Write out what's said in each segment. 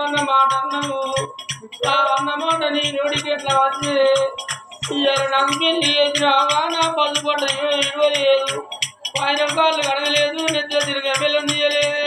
పైన మాట అన్నము ఆ అన్న మాట నీ నోడికి ఎట్లా వచ్చే ఇవాళ నాకు పెళ్ళి చేసినావా నా పళ్ళు పడ్డ ఇవ్వలేదు పైన కాళ్ళు కడగలేదు నిద్ర తిరిగి బెల్లం తీయలేదే.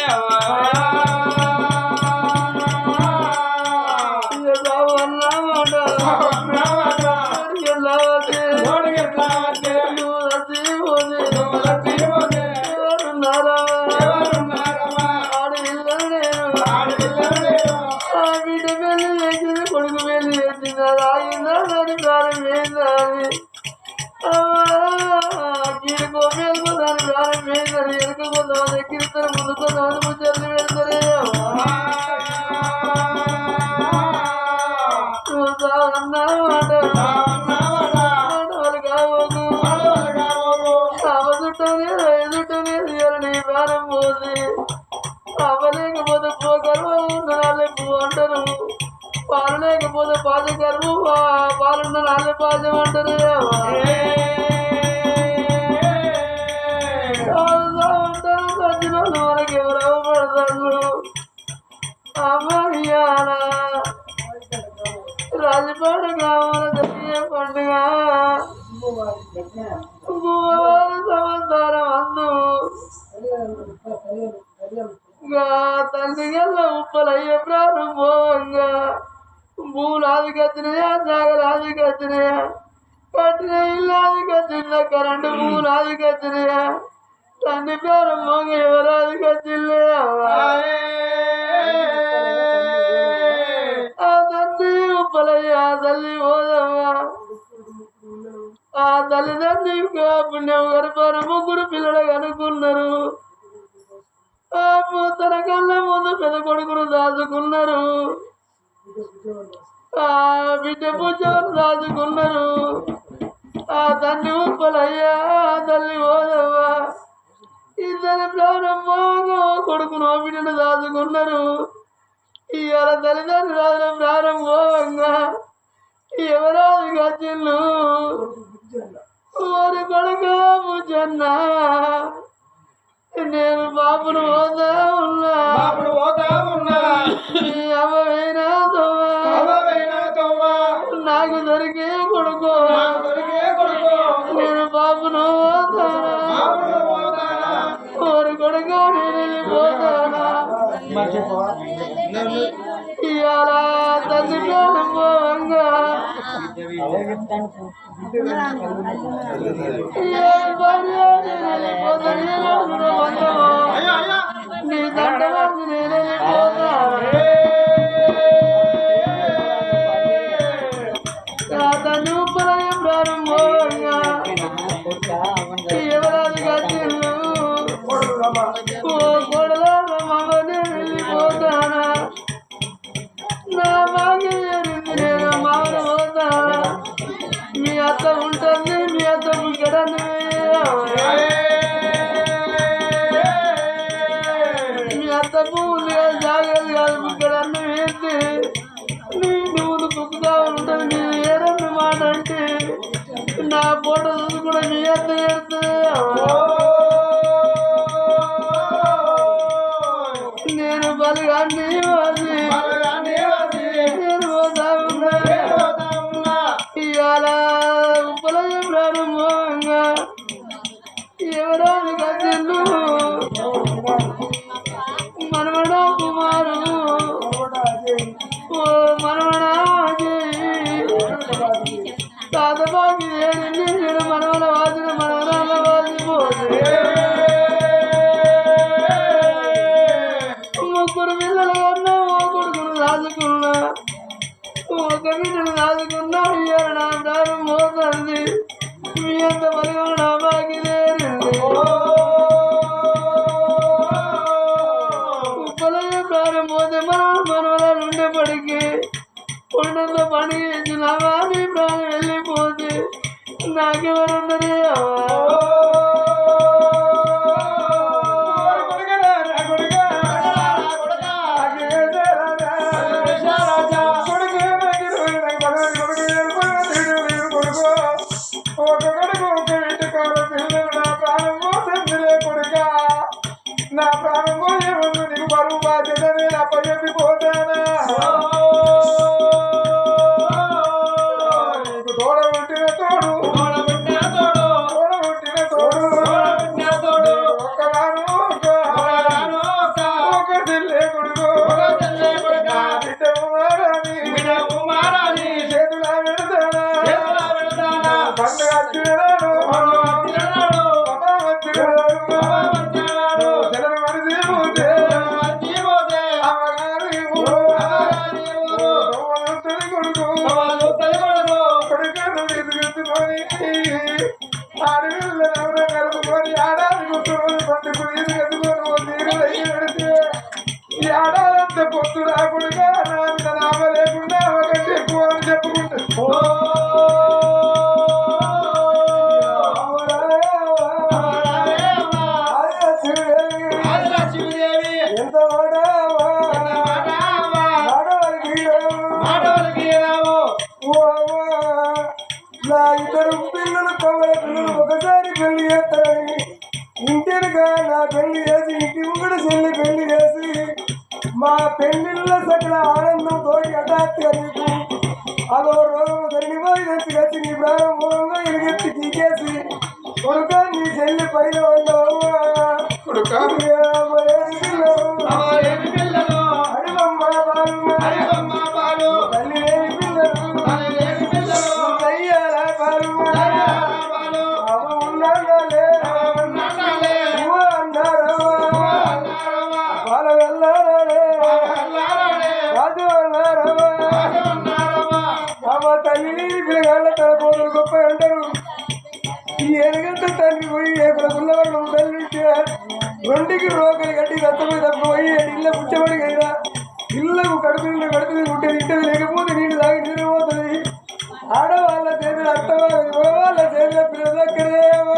పోకరు నాళ్ళే పువ్వు అంటారు పాలు లేకపోతే పాచకరు అంటారు. అమ్మయ్యాల రాజపాడు గ్రామాల జరిగే పండుగ. భూవారి సమాచారం అందు గా తండ్రి గల్ల ఉప్పలయ్య ప్రారంభంగా. భూలాది కత్తినయా జాగలాది కత్తినయా కట్టిన ఇల్లాది కత్తిన కరెంటు భూలాది కత్తినయా తండ్రి ప్రారంభంగా ఎవరాది కత్తిలే ఆ తండ్రి ఉప్పలయ్య ఆ తల్లి ఓదవ్వా. ఆ తల్లిదండ్రి పుణ్యం గడపారు ముగ్గురు పిల్లలు కనుక్కున్నారు. ఆ తన కళ్ళ ముందు పెద్ద కొడుకును దాచుకున్నారు. ఆ బిడ్డ పూజను దాచుకున్నారు. ఆ తండ్రి ఉప్పలయ్యా ఆ తల్లి ఇద్దరు ప్రారంభంగా కొడుకును బిడ్డను దాచుకున్నారు ఇవాళ తల్లిదండ్రులు రాజుల ప్రారంభంగా ఎవరాదు గచ్చిళ్ళు ఓరి కొడుక ముజన్న నేను బాబును పోతా ఉన్నా బాపుడు పోతా ఉన్నా. నీ అమ్మవైనా అవవైనా తవ్వ. నాకు దొరికే కొడుకు కొడుకు. నేను బాబును పోతానా రాజును బంధము. అయ్యా, నీ దండవాసి నేను వెళ్ళిపోతాను నేను బలిగాన్ని వాసి నేను పోతా ఉన్నా ఇవాళ ఉప్పలయ్య ప్రారంభంగా ఒక బిడ్డను దాచుకున్నా ఇయ్యాల నా మీ అంత బలిగా నా బాకి ఉప్పలయ్య ప్రారం పోతే మన మనవరాలు ఉండేప్పటికీ కొండంతో పని చేసి నా వారి ప్రాణం వెళ్ళిపోతే నాకెవరున్నదే? పండుగ God. కట్టెలు కట్టి దత్తమే తప్పపోయి ఇళ్ళ పుచ్చబడి కదా. ఇళ్ళకు కడుపు నీళ్ళు కడుతుంది ఉంటే తింటది లేకపోతే నీళ్ళు తాగి నిద్రపోతుంది. ఆడవాళ్ళ చేతులు అత్తవాళ్ళ మగవాళ్ళ చేతుల పిల్లలక్కరేమో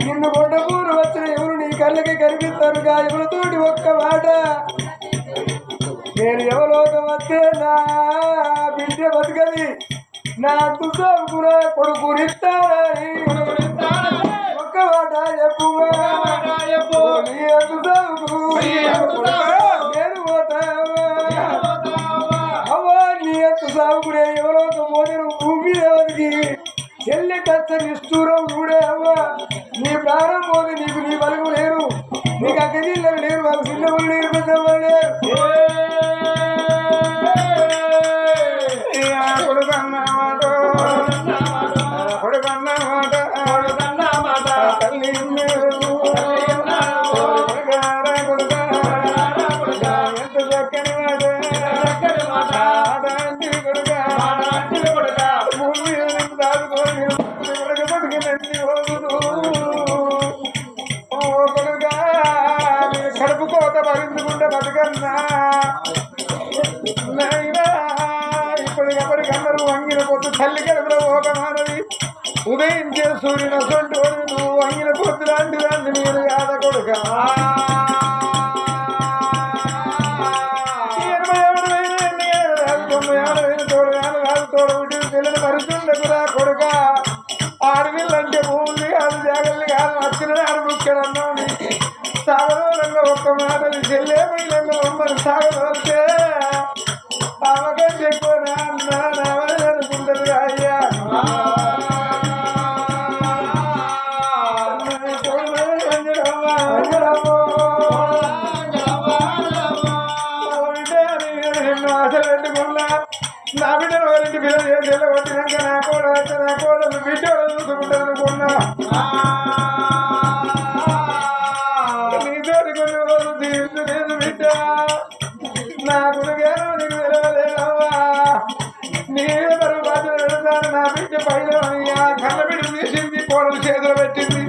నిన్ను కొండపూరు వచ్చిన ఎవరు నీ కళ్ళకి కనిపిస్తారు కా ఎవరితోటి ఒక్క మాట? నేను ఎవలోకం వస్తే నా బిడ్డ బతకది. నాకు కొడుకురిస్తారని సాగదొస్తే బావగంట ఎక్కువ అనుకుంటుంది అయ్యా. నా బిడ్డను వారింటి పిల్లలు ఏం తెలియబట్టినాక నా కోడ నా కోడలు అనుకున్నా పెట్టింది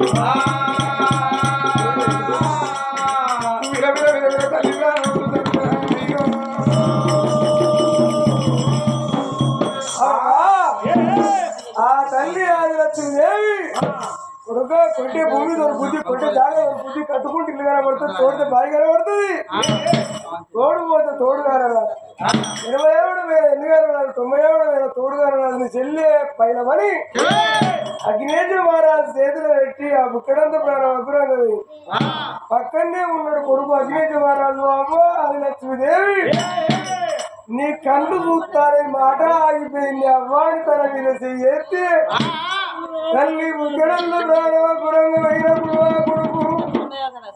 ఆ తల్లి ఆదిలక్ష్మి దేవి కొడుక కొట్టే భూమి ఒక బుద్ధి కొట్టే జాగ ఒక బుద్ధి కట్టుకుంటే ఇల్లు కనబడుతుంది తోడితే బావి కనబడుతుంది. తోడు పోతే తోడు కానరాదు ఇరవై ఏడు వేల ఎన్ని కానరాదు తొంభై ఏడు వేల తోడు కానరాదు నీ చెల్లి పైన పని అగ్నేజ మహారాజు చేతిలో పెట్టి ఆ బుక్కడంత ప్రాణం అగ్రంగా పక్కనే ఉన్నాడు కొడుకు అగ్నేజ మహారాజు బాబు అది లక్ష్మీదేవి. నీ కళ్ళు చూస్తారని మాట ఆగిపోయింది. అవ్వాని తన మీద చేస్తే తల్లి ముగ్గడంలో ప్రాణపురంగమైనప్పుడు ఆ కొడుకు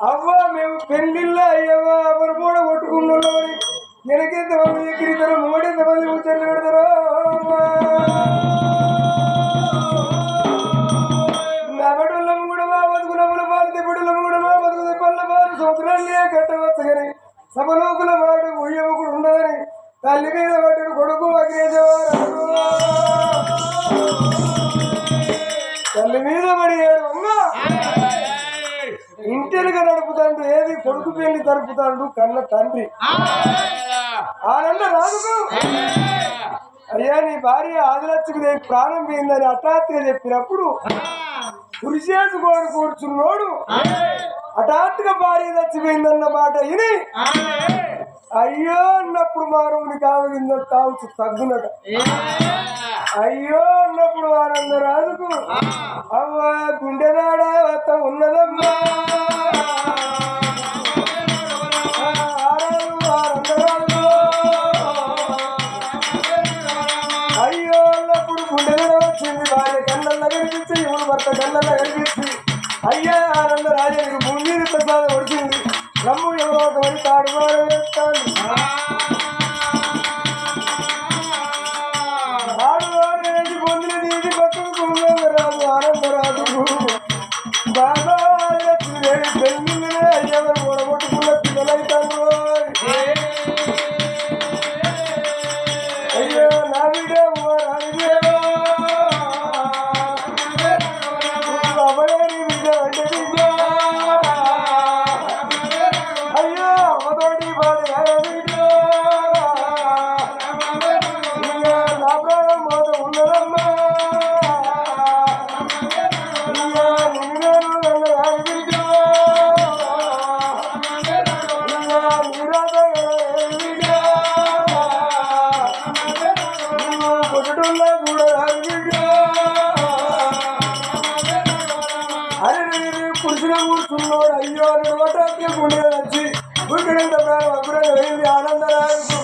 అవ్వ మేము పెళ్ళిళ్ళ అయ్యవా అవరు కూడా కొట్టుకున్నాం వెనకెంత మంది ఎక్కిరితారో మూడెంత మంది ముచ్చట్లు పెడతారో నవడులము కూడా మా బతుకు నవ్వుల పాలు కూడా మా బతుకు సముద్రాన్ని కట్టవచ్చు కానీ సభలోకుల వాడు ఉయ్యముకుడు ఉండదని తల్లి మీద పట్టుడు కొడుకు అగ్నేజవారు ఏడు అమ్మ ఇంటెలుగా నడుపుతాడు ఏది కొడుకు పెళ్ళి తరుపుతాడు కన్న తండ్రి. ఆనంద రాజుకు. అయ్యా నీ భార్య ఆదిలక్ష్మి ప్రాణం పోయిందని హఠాత్తుగా చెప్పినప్పుడు పురుషేసుకోని కూర్చున్నోడు హఠాత్తుగా భార్య చచ్చిపోయిందన్న మాట విని అయ్యో అన్నప్పుడు మానవుని కావగిందో కావచ్చు తగ్గునట. అయ్యో అన్నప్పుడు ఆనంద రాజుకు అవ్వ! వచ్చి గుండెంత ప్రాణం అగ్రంగా వెళ్ళి ఆనందరాజు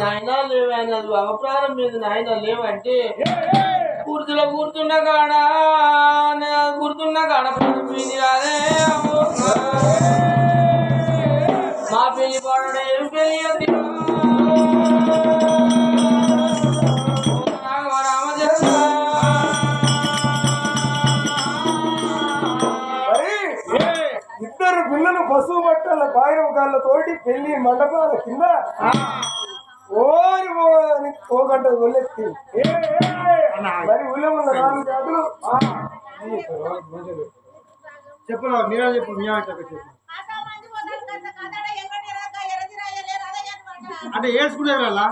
నాయన అవప్రాణం మీద నాయన లేవంటే కూర్చులో కూర్చున్న కాడ గుర్తున్న కాడ ప్రాణం కాళ్ళతోటి పెళ్ళి మండపాల కింద? ఓరి ఓ అని ఓ గంట ఒళ్ళెత్తి మరి ఊళ్ళో ఉన్న నాలుగు జాతులు చెప్పు మీరే చెప్పు మీ అంటే ఏడ్చుకునేవారు అలా?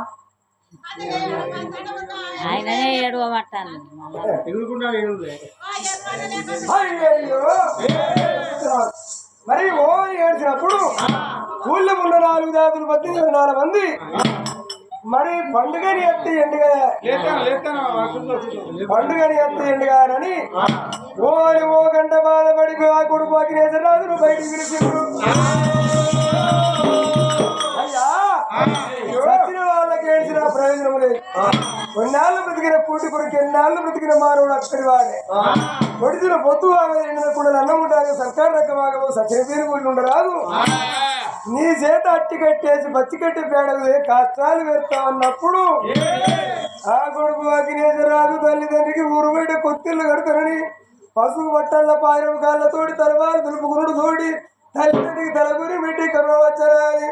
ఆయననే ఏడవమంటాను ఎగురుకుంటా ఏడులే మరి ఓ ఏడ్చినప్పుడు ఊళ్ళో ఉన్న నాలుగు జాతులు పద్దెనిమిది నాలుగు మంది. మరి పండుగని ఎత్తి ఎండుగా పండుగని ఎత్తి ఎండుగానని ఓ అని ఓ గంట బాధపడి ఆ కొడుకు అగ్నేశ్వరరాజును బయటికి పిలిచిండు అయ్యా చచ్చిన వాళ్ళకి ఏడ్చిన ప్రయోజనం లేదు. కొన్నాళ్ళు బ్రతికిన పూటి కొడుకు ఎన్నాళ్ళు బ్రతికిన మానవుడు అక్కడి వాడే. పొడిచిన పొత్తు ఆమె ఎండిన కూడా అన్నం ఉంటాగా సర్కారు రకమాగము సచిన పేరు కూడా ఉండరాదు. నీ చేత అట్టి కట్టేసి బచ్చి కట్టి పేడదే పెడతా పెడతామన్నప్పుడు ఆ కొడుకు అగ్నేశ్వరరాజు తల్లిదండ్రికి ఊరు బయట కొత్తిళ్ళు కడతారని పసుపు బట్టల పాయరం కాళ్ళతోటి తలవారు దులుపుకునుడు తోడి తల్లిదండ్రికి తలగురి పెట్టి కర్మవచ్చరా వచ్చారని.